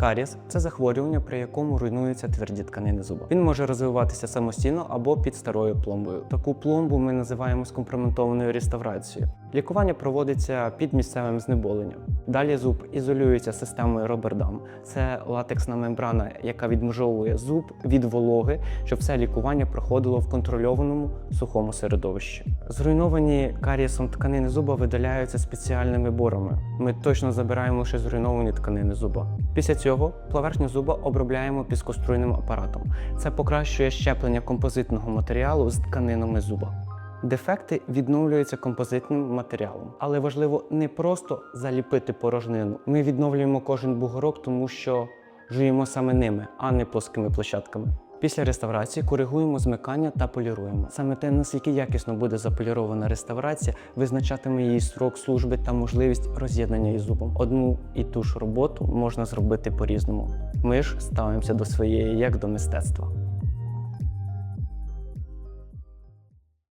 Карієс – це захворювання, при якому руйнуються тверді тканини зуба. Він може розвиватися самостійно або під старою пломбою. Таку пломбу ми називаємо скомпрометованою реставрацією. Лікування проводиться під місцевим знеболенням. Далі зуб ізолюється системою Робердам. Це латексна мембрана, яка відмежовує зуб від вологи, щоб все лікування проходило в контрольованому сухому середовищі. Зруйновані карієсом тканини зуба видаляються спеціальними борами. Ми точно забираємо лише зруйновані тканини зуба. Після цього поверхню зуба обробляємо піскоструйним апаратом. Це покращує щеплення композитного матеріалу з тканинами зуба. Дефекти відновлюються композитним матеріалом, але важливо не просто заліпити порожнину. Ми відновлюємо кожен бугорок, тому що жуємо саме ними, а не плоскими площадками. Після реставрації коригуємо змикання та поліруємо. Саме те, наскільки якісно буде заполірована реставрація, визначатиме її срок служби та можливість роз'єднання із зубом. Одну і ту ж роботу можна зробити по-різному. Ми ж ставимося до своєї як до мистецтва.